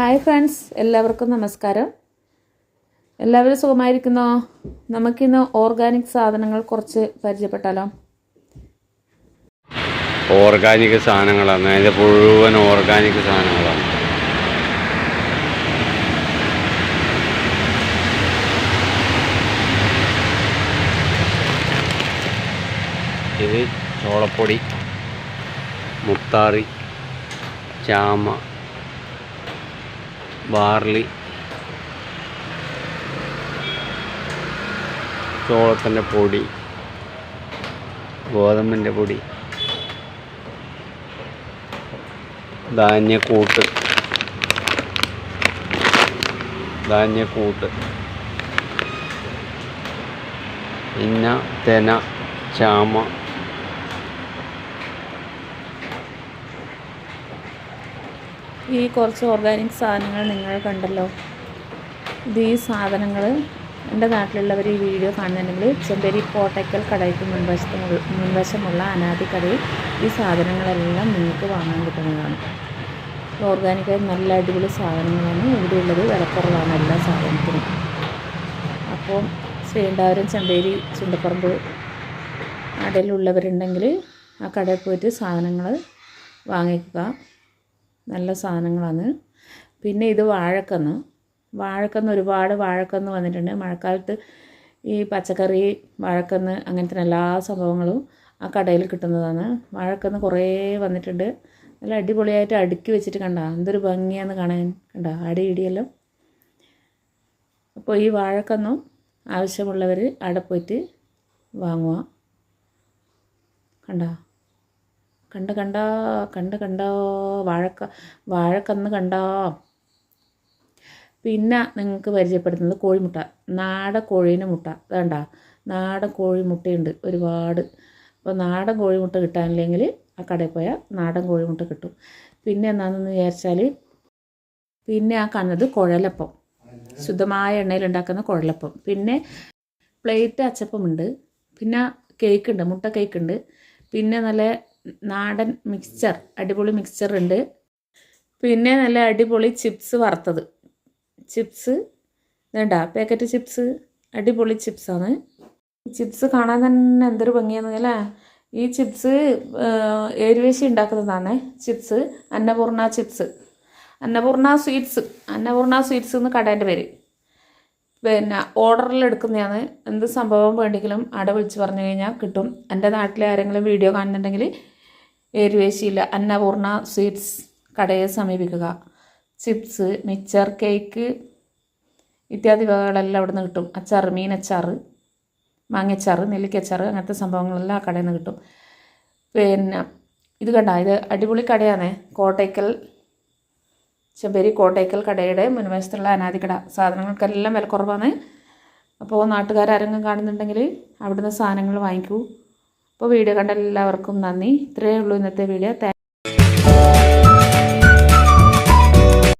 Hi friends എല്ലാവർക്കും നമസ്കാരം. എല്ലാവരും സുഖമായിരിക്കുന്നോ? നമുക്കിന്ന് ഓർഗാനിക് സാധനങ്ങൾ കുറച്ച് പരിചയപ്പെട്ടാലോ? ഓർഗാനിക് സാധനങ്ങളാണ്. അതിന്റെ മുഴുവൻ ഓർഗാനിക് സാധനങ്ങളാണ്. ഇത് ചോളപ്പൊടി മുത്താറി ചാമ ബാർലി. ചോളത്തിന്റെ പൊടി. ഗോതമ്പിന്റെ പൊടി. ധാന്യക്കൂട്ട്. ധാന്യക്കൂട്ട്. ഇന്ന തെന ചാമ. ഈ കുറച്ച് ഓർഗാനിക് സാധനങ്ങൾ നിങ്ങൾ കണ്ടല്ലോ. ഇത് ഈ സാധനങ്ങൾ എന്റെ നാട്ടിലുള്ളവർ ഈ വീഡിയോ കാണുന്നുണ്ടെങ്കിൽ ചെമ്പേരി കോട്ടയ്ക്കൽ കടയ്ക്ക് മുൻവശത്ത് മുൻവശമുള്ള അനാദി കടയിൽ ഈ സാധനങ്ങളെല്ലാം നിങ്ങൾക്ക് വാങ്ങാൻ കിട്ടുന്നതാണ്. ഓർഗാനിക്കായി നല്ല അടിപൊളി സാധനങ്ങളാണ്. ഇവിടെയുള്ളത് വിലക്കുറവാണ് എല്ലാ സാധനത്തിനും. അപ്പോൾ ശ്രീണ്ടാവരം ചെമ്പേരി ചുണ്ടപ്പറമ്പ് അടയിലുള്ളവരുണ്ടെങ്കിൽ ആ കടയിൽ പോയിട്ട് സാധനങ്ങൾ വാങ്ങിക്കുക. നല്ല സാധനങ്ങളാണ്. പിന്നെ ഇത് വാഴക്കന്ന്. വാഴക്കന്ന് ഒരുപാട് വാഴക്കന്ന് വന്നിട്ടുണ്ട്. മഴക്കാലത്ത് ഈ പച്ചക്കറി വാഴക്കന്ന് അങ്ങനത്തെ എല്ലാ സംഭവങ്ങളും ആ കടയിൽ കിട്ടുന്നതാണ്. വാഴക്കന്ന് കുറേ വന്നിട്ടുണ്ട്. നല്ല അടിപൊളിയായിട്ട് അടുക്കി വെച്ചിട്ട് കണ്ട. എന്തൊരു ഭംഗിയാന്ന് കാണാൻ. കണ്ട അടി ഇടിയെല്ലാം. അപ്പോൾ ഈ വാഴക്കന്നും ആവശ്യമുള്ളവർ അവിടെ പോയിട്ട് വാങ്ങുക. കണ്ട? കണ്ട കണ്ട കണ്ട കണ്ട വാഴക്ക വാഴക്കന്ന് കണ്ടോ. പിന്നെ നിങ്ങൾക്ക് പരിചയപ്പെടുത്തുന്നത് കോഴിമുട്ട നാടൻ കോഴീന്റെ മുട്ട. വേണ്ട നാടൻ കോഴിമുട്ടയുണ്ട് ഒരുപാട്. അപ്പോൾ നാടൻ കോഴിമുട്ട കിട്ടാനില്ലെങ്കിൽ ആ കടയിൽ പോയാൽ നാടൻ കോഴിമുട്ട കിട്ടും. പിന്നെ എന്താണെന്ന് വിചാരിച്ചാൽ പിന്നെ ആ കാണുന്നത് കുഴലപ്പം. ശുദ്ധമായ എണ്ണയിൽ ഉണ്ടാക്കുന്ന കുഴലപ്പം. പിന്നെ പ്ലേറ്റ് അച്ചപ്പമുണ്ട്. പിന്നെ കേക്ക് ഉണ്ട് മുട്ട കേക്ക് ഉണ്ട് പിന്നെ നല്ല നാടൻ മിക്സ്ചർ അടിപൊളി മിക്സ്ചർ ഉണ്ട്. പിന്നെ നല്ല അടിപൊളി ചിപ്സ് വറുത്തത്. ചിപ്സ് വേണ്ട പാക്കറ്റ് ചിപ്സ് അടിപൊളി ചിപ്സാണ്. ചിപ്സ് കാണാൻ തന്നെ എന്തൊരു ഭംഗിയാണെന്ന് അല്ലേ? ഈ ചിപ്സ് ഏരുവേശി ഉണ്ടാക്കുന്നതാണ് chips Annapoorna chips. Annapoorna sweets Annapoorna sweets എന്ന് കടേന്റെ പേര്. പിന്നെ ഓർഡറിൽ എടുക്കുന്നതാണ്. എന്ത് സംഭവം വേണ്ടെങ്കിലും അവിടെ വിളിച്ച് പറഞ്ഞു കഴിഞ്ഞാൽ കിട്ടും. എന്റെ നാട്ടിലെ ആരെങ്കിലും വീഡിയോ കാണുന്നുണ്ടെങ്കിൽ ഏരുവേശിയില്ല അന്നപൂർണ സ്വീറ്റ്സ് കടയെ സമീപിക്കുക. ചിപ്സ് മിക്സർ കേക്ക് ഇത്യാദി വകകളെല്ലാം അവിടെ നിന്ന് കിട്ടും. അച്ചാർ മീനച്ചാർ മാങ്ങച്ചാർ നെല്ലിക്കച്ചാർ അങ്ങനത്തെ സംഭവങ്ങളെല്ലാം ആ കടയിൽ നിന്ന് കിട്ടും. പിന്നെ ഇത് കണ്ട ഇത് അടിപൊളി കടയാണ്. കോട്ടയ്ക്കൽ ചെമ്പേരി കോട്ടയ്ക്കൽ കടയുടെ മുൻവശത്തുള്ള അനാദി കട സാധനങ്ങൾക്കെല്ലാം വില കുറവാണ് അപ്പോൾ നാട്ടുകാരെങ്കിലും കാണുന്നുണ്ടെങ്കിൽ അവിടുന്ന് സാധനങ്ങൾ വാങ്ങിക്കൂ. അപ്പോൾ വീഡിയോ കണ്ട എല്ലാവർക്കും നന്ദി. ഇത്രയേ ഉള്ളൂ ഇന്നത്തെ വീഡിയോ.